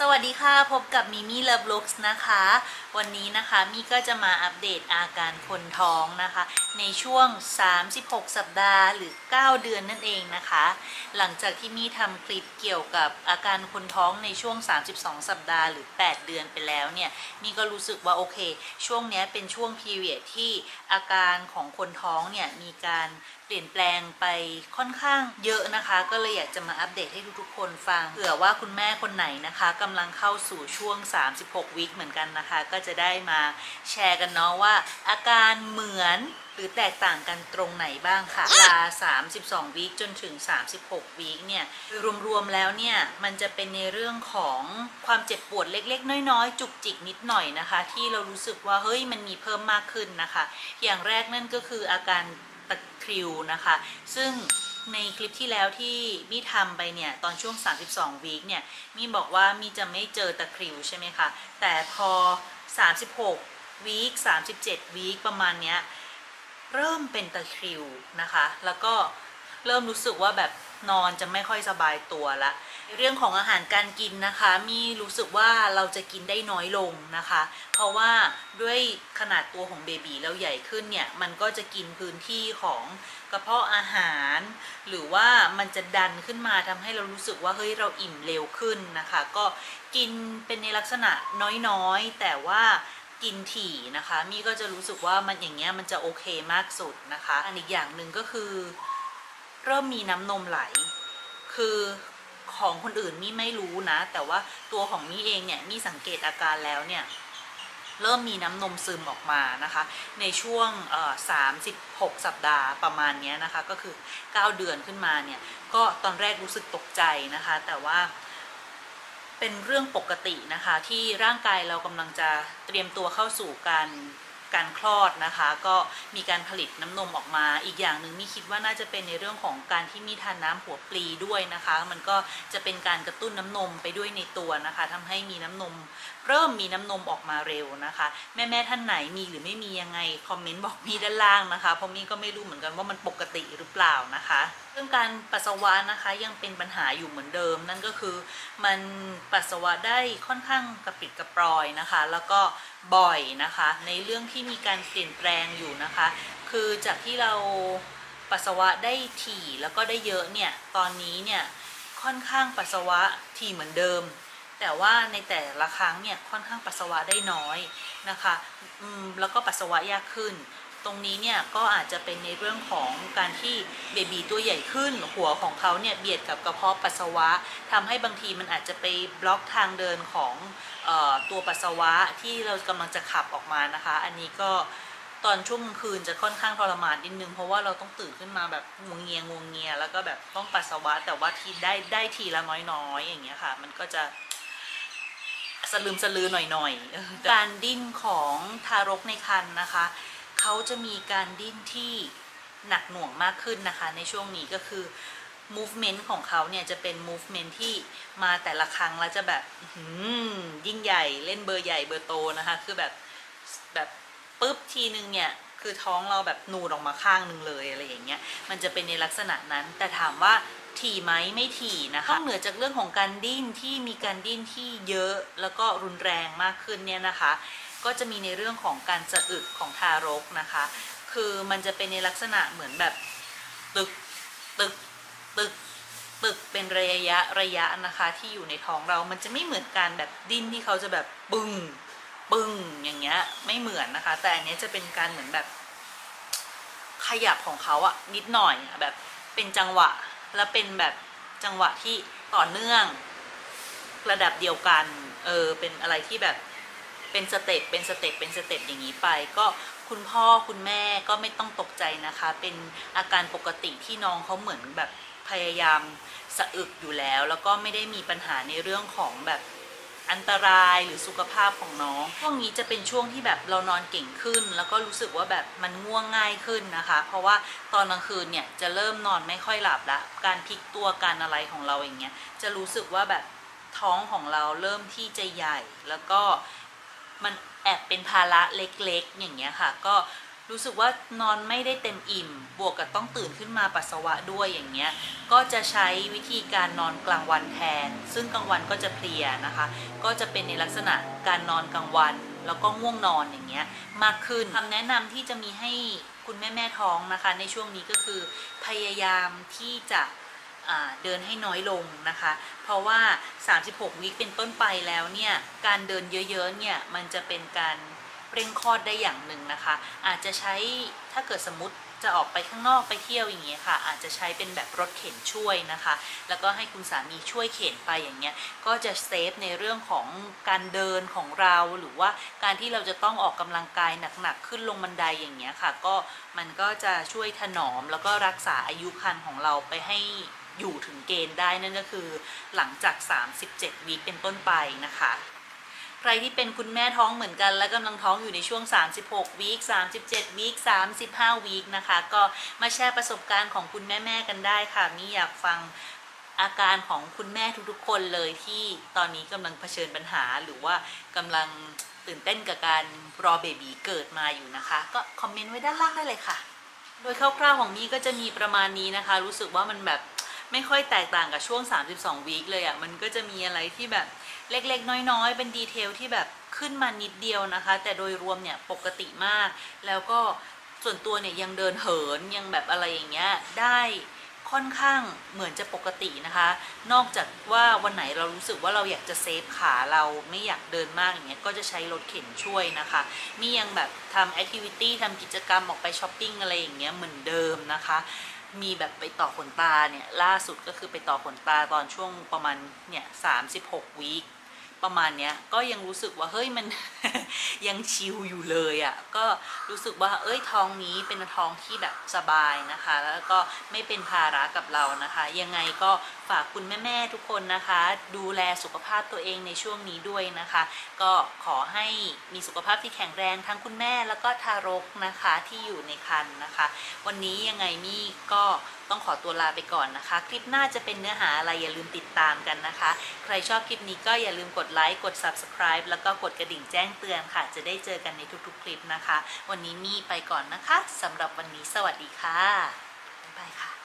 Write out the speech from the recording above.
สวัสดีค่ะ พบกับมิมี่เลิฟลุกส์นะคะ วันนี้นะคะมิก็จะมาอัปเดตอาการคนท้องนะคะ ในช่วง 36 สัปดาห์หรือ 9 เดือนนั่นเองนะคะ หลังจากที่มิทำคลิปเกี่ยวกับอาการคนท้องในช่วง 32 สัปดาห์หรือ 8 เดือนไปแล้วเนี่ยมิก็รู้สึกว่าโอเค ช่วงนี้เป็นช่วงพีเรียดที่อาการของคนท้องเนี่ยมีการเปลี่ยนแปลงไปค่อนข้างเยอะนะคะ ก็เลยอยากจะมาอัปเดตให้ทุกๆคนฟังเผื่อว่าคุณแม่คนไหนนะคะกำลังเข้าสู่ช่วง 36 วิคเหมือนกันนะคะ ก็จะได้มาแชร์กันเนาะว่า อาการเหมือนหรือแตกต่างกันตรงไหนบ้างค่ะเวลา32วิคจนถึง 36วิคเนี่ยรวมๆแล้วเนี่ยมันจะเป็นในเรื่องของความเจ็บปวดเล็กๆ น้อยๆ จุกจิกนิดหน่อยนะคะ ที่เรารู้สึกว่าเฮ้ยมันมีเพิ่มมากขึ้นนะคะ อย่างแรกนั่นก็คืออาการ ตะคริวนะคะ ซึ่งในคลิปที่แล้วที่มี่ทำไปเนี่ย ตอนช่วง 32 วีคเนี่ย มี่บอกว่ามี่จะไม่เจอตะคริวใช่ไหมคะ แต่พอ 36 วีค 37 วีคประมาณเนี้ย เริ่มเป็นตะคริวนะคะ แล้วก็เริ่มรู้สึกว่าแบบ นอนจะไม่ค่อยสบายตัวละ เรื่องของอาหารการกินนะคะ มีรู้สึกว่าเราจะกินได้น้อยลงนะคะ เพราะว่าด้วยขนาดตัวของเบบีเราใหญ่ขึ้นเนี่ยมันก็จะกินพื้นที่ของกระเพาะอาหาร หรือว่ามันจะดันขึ้นมาทำให้เรารู้สึกว่าเฮ้ยเราอิ่มเร็วขึ้นนะคะ ก็กินเป็นในลักษณะน้อยๆ แต่ว่ากินถี่นะคะ มี่ก็จะรู้สึกว่ามันอย่างเงี้ยมันจะโอเคมากสุดนะคะ อันอีกอย่างหนึ่งก็คือ เริ่มมีน้ำนมไหล คือของคนอื่นมี่ไม่รู้นะ แต่ว่าตัวของมี่เองเนี่ยมี่สังเกตอาการแล้วเนี่ยเริ่มมีน้ำนมซึมออกมานะคะ ในช่วง 36 สัปดาห์ประมาณนี้นะคะ ก็คือ 9 เดือนขึ้นมาเนี่ย ก็ตอนแรกรู้สึกตกใจนะคะ แต่ว่าเป็นเรื่องปกตินะคะ ที่ร่างกายเรากำลังจะเตรียมตัวเข้าสู่การ การคลอดนะคะ ก็มีการผลิตน้ำนมออกมา อีกอย่างหนึ่งมี่คิดว่าน่าจะเป็นในเรื่องของการที่มีทานน้ำหัวปลีด้วยนะคะ มันก็จะเป็นการกระตุ้นน้ำนมไปด้วยในตัวนะคะทำให้มีน้ำนม เริ่มมีน้ำนมออกมาเร็วนะคะ แม่แม่ท่านไหนมีหรือไม่มียังไงคอมเมนต์บอกมีด้านล่างนะคะเพราะมี่ก็ไม่รู้เหมือนกันว่ามันปกติหรือเปล่านะคะเรื่องการปัสสาวะนะคะยังเป็นปัญหาอยู่เหมือนเดิม นั่นก็คือมันปัสสาวะได้ค่อนข้างกระปิดกระปรอยนะคะ แล้วก็ บ่อยนะคะ ในเรื่องที่มีการเปลี่ยนแปลงอยู่นะคะ คือจากที่เราปัสสาวะได้ถี่แล้วก็ได้เยอะเนี่ยตอนนี้เนี่ยค่อนข้างปัสสาวะถี่เหมือนเดิม แต่ว่าในแต่ละครั้งเนี่ยค่อนข้างปัสสาวะได้น้อยนะคะแล้วก็ปัสสาวะยากขึ้น ตรงนี้เนี่ยก็อาจจะเป็นในเรื่องของการที่เบบีตัวใหญ่ขึ้น หัวของเขาเนี่ยเบียดกับกระเพาะปัสสาวะทำให้บางทีมันอาจจะไปบล็อกทางเดินของออตัวปัสสาวะที่เรากำลังจะขับออกมานะคะ อันนี้ก็ตอนช่วงคืนจะค่อนข้างทรมานนิดนึงเพราะว่าเราต้องตื่นขึ้นมาแบบงวงเงียงวงเงีย แล้วก็แบบต้องปัสสาวะแต่ว่าทีได้ได้ทีละน้อยๆ อย่างเงี้ยค่ะ มันก็จะสลืมสลือหน่อยๆ การดิ้นของทารกในครรภ์นะคะ เขาจะมีการดิ้นที่หนักหน่วงมากขึ้นนะคะ ในช่วงนี้ก็คือ movement ของเขาเนี่ยจะเป็น movement ที่มาแต่ละครั้งแล้วจะแบบยิ่งใหญ่เล่นเบอร์ใหญ่เบอร์โตนะคะ คือแบบแบบปุ๊บทีนึงเนี่ยคือท้องเราแบบนูดออกมาข้างหนึ่งเลยอะไรอย่างเงี้ยมันจะเป็นในลักษณะนั้น แต่ถามว่าถี่ไหมไม่ถี่นะคะนอกเหนือจากเรื่องของการดิ้นที่มีการดิ้นที่เยอะแล้วก็รุนแรงมากขึ้นเนี่ยนะคะ ก็จะมีในเรื่องของการสะอึกของทารกนะคะ คือมันจะเป็นในลักษณะเหมือนแบบตึกตึกตึกตึกเป็นระยะระยะนะคะที่อยู่ในท้องเรา มันจะไม่เหมือนการแบบดิ้นที่เขาจะแบบปึ้งปึ้งอย่างเงี้ยไม่เหมือนนะคะ แต่อันนี้จะเป็นการเหมือนแบบขยับของเขาอะนิดหน่อยอะแบบเป็นจังหวะแล้วเป็นแบบจังหวะที่ต่อเนื่อง ระดับเดียวกัน เออเป็นอะไรที่แบบ เป็นสเต็ปเป็นสเต็ปเป็นสเต็ปอย่างนี้ไป ก็คุณพ่อคุณแม่ก็ไม่ต้องตกใจนะคะ เป็นอาการปกติที่น้องเขาเหมือนแบบพยายามสะอึกอยู่แล้ว แล้วก็ไม่ได้มีปัญหาในเรื่องของแบบอันตรายหรือสุขภาพของน้องช่วงนี้จะเป็นช่วงที่แบบเรานอนเก่งขึ้น แล้วก็รู้สึกว่าแบบมันง่วงง่ายขึ้นนะคะ เพราะว่าตอนกลางคืนเนี่ยจะเริ่มนอนไม่ค่อยหลับละการพลิกตัวการอะไรของเราอย่างเงี้ยจะรู้สึกว่าแบบท้องของเราเริ่มที่จะใหญ่แล้วก็ มันแอบเป็นภาระเล็กๆ อย่างเงี้ยค่ะ ก็รู้สึกว่านอนไม่ได้เต็มอิ่ม บวกกับต้องตื่นขึ้นมาปัสสาวะด้วยอย่างเงี้ย ก็จะใช้วิธีการนอนกลางวันแทน ซึ่งกลางวันก็จะเพลียนะคะ ก็จะเป็นในลักษณะการนอนกลางวัน แล้วก็ง่วงนอนอย่างเงี้ยมากขึ้นคำแนะนำที่จะมีให้คุณแม่แม่ท้องนะคะ ในช่วงนี้ก็คือพยายามที่จะ เดินให้น้อยลงนะคะ เพราะว่า 36 วิคเป็นต้นไปแล้วเนี่ย การเดินเยอะๆเนี่ย มันจะเป็นการเร่งคลอดได้อย่างหนึ่งนะคะ อาจจะใช้ถ้าเกิดสมมติจะออกไปข้างนอกไปเที่ยวอย่างเงี้ยค่ะ อาจจะใช้เป็นแบบรถเข็นช่วยนะคะ แล้วก็ให้คุณสามีช่วยเข็นไปอย่างเงี้ยก็จะเซฟในเรื่องของการเดินของเราหรือว่าการที่เราจะต้องออกกำลังกายหนักๆขึ้นลงบันไดอย่างเงี้ยค่ะ ก็มันก็จะช่วยถนอมแล้วก็รักษาอายุครรภ์ของเราไปให้ อยู่ถึงเกณฑ์ได้นั่นก็คือหลังจาก 37 วีคเป็นต้นไปนะคะ ใครที่เป็นคุณแม่ท้องเหมือนกัน และกำลังท้องอยู่ในช่วง 36 วีค 37 วีค 35 วีคนะคะ ก็มาแชร์ประสบการณ์ของคุณแม่ๆกันได้ค่ะมี่อยากฟังอาการของคุณแม่ทุกๆ คนเลยที่ตอนนี้กำลังเผชิญปัญหาหรือว่ากำลังตื่นเต้นกับการรอเบบีเกิดมาอยู่นะคะ ก็คอมเมนต์ไว้ด้านล่างได้เลยค่ะ โดยคร่าวๆของมี่ก็จะมีประมาณนี้นะคะ รู้สึกว่ามันแบบ ไม่ค่อยแตกต่างกับช่วง 32วีคเลยอะ่ะมันก็จะมีอะไรที่แบบเล็กๆ น้อยๆ เป็นดีเทลที่แบบขึ้นมานิดเดียวนะคะ แต่โดยรวมเนี่ยปกติมาก แล้วก็ส่วนตัวเนี่ยยังเดินเหินยังแบบอะไรอย่างเงี้ยได้ค่อนข้างเหมือนจะปกตินะคะ นอกจากว่าวันไหนเรารู้สึกว่าเราอยากจะเซฟขาเราไม่อยากเดินมากอย่างเงี้ยก็จะใช้รถเข็นช่วยนะคะ นี่ยังแบบทำแอคทิวิตี้ทำกิจกรรมออกไปช้อปปิ้งอะไรอย่างเงี้ยเหมือนเดิมนะคะ มีแบบไปต่อขนตาเนี่ย ล่าสุดก็คือไปต่อขนตาตอนช่วงประมาณเนี่ยสามสิบหกวีค ประมาณเนี้ยก็ยังรู้สึกว่าเฮ้ยมัน ยังชิลอยู่เลยอะ่ะก็รู้สึกว่าเอ้ยท้องนี้เป็นท้องที่แบบสบายนะคะ แล้วก็ไม่เป็นภาระกับเรานะคะ ยังไงก็ฝากคุณแม่ๆทุกคนนะคะ ดูแลสุขภาพตัวเองในช่วงนี้ด้วยนะคะ ก็ขอให้มีสุขภาพที่แข็งแรงทั้งคุณแม่แล้วก็ทารกนะคะที่อยู่ในครรภ์นะคะ วันนี้ยังไงมี่ก็ต้องขอตัวลาไปก่อนนะคะ คลิปหน้าจะเป็นเนื้อหาอะไรอย่าลืมติดตามกันนะคะ ใครชอบคลิปนี้ก็อย่าลืมกดไลค์กด subscribe แล้วก็กดกระดิ่งแจ้งเตือนค่ะ จะได้เจอกันในทุกๆ คลิปนะคะ วันนี้มี่ไปก่อนนะคะสำหรับวันนี้สวัสดีค่ะบ๊ายบายค่ะ